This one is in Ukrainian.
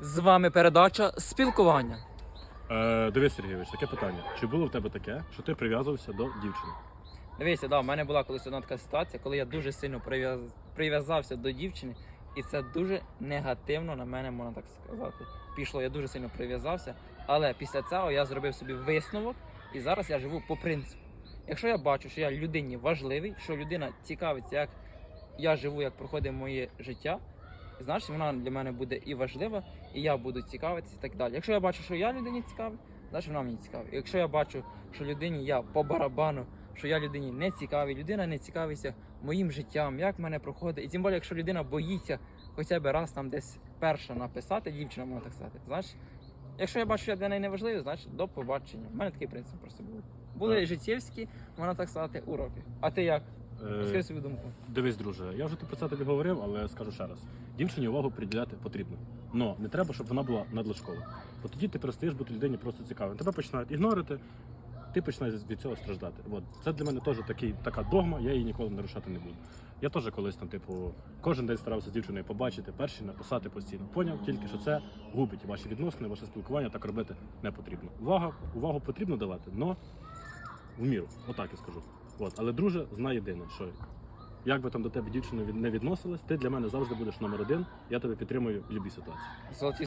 З вами передача спілкування. Е, дивись, Сергійович, таке питання. Чи було в тебе таке, що ти прив'язувався до дівчини? Дивіться, да, в мене була колись одна така ситуація, коли я дуже сильно прив'яз- прив'язався до дівчини, і це дуже негативно на мене, можна так сказати. Пішло, я дуже сильно прив'язався. Але після цього я зробив собі висновок, і зараз я живу по принципу. Якщо я бачу, що я людині важливий, що людина цікавиться, як я живу, як проходить моє життя, значить вона для мене буде і важлива, і я буду цікавитися і так далі. Якщо я бачу, що я людині цікавий, значить вона мені цікава. Якщо я бачу, що людині я по барабану, що я людині не цікавий, людина не цікавиться моїм життям, як в мене проходить. І тим більше, якщо людина боїться хоча б раз там десь перша написати, дівчина можна так сказати, значить, якщо я бачу, що я для неї не важливий, значить до побачення. У мене такий принцип просто був. Були життєвські, можна так сказати, уроки. А ти як? Розкажи Е, свою думку. дивись, друже, я вже про це тобі говорив, але скажу ще раз: дівчині увагу приділяти потрібно. Но не треба, щоб вона була надлишкова. Бо тоді ти перестаєш бути людині просто цікавим. Тебе починають ігнорити, ти починаєш від цього страждати. От це для мене теж такий, така догма, я її ніколи нарушати не буду. Я теж колись там, типу, кожен день старався з дівчиною побачити, перший написати постійно. Поняв тільки, що це губить ваші відносини, ваше спілкування, так робити не потрібно. Увага, увагу потрібно давати, але в міру, отак я скажу. От, але друже, знай єдине, що як би там до тебе дівчина не відносилась, ти для мене завжди будеш номер один. Я тебе підтримую в будь-якій ситуації.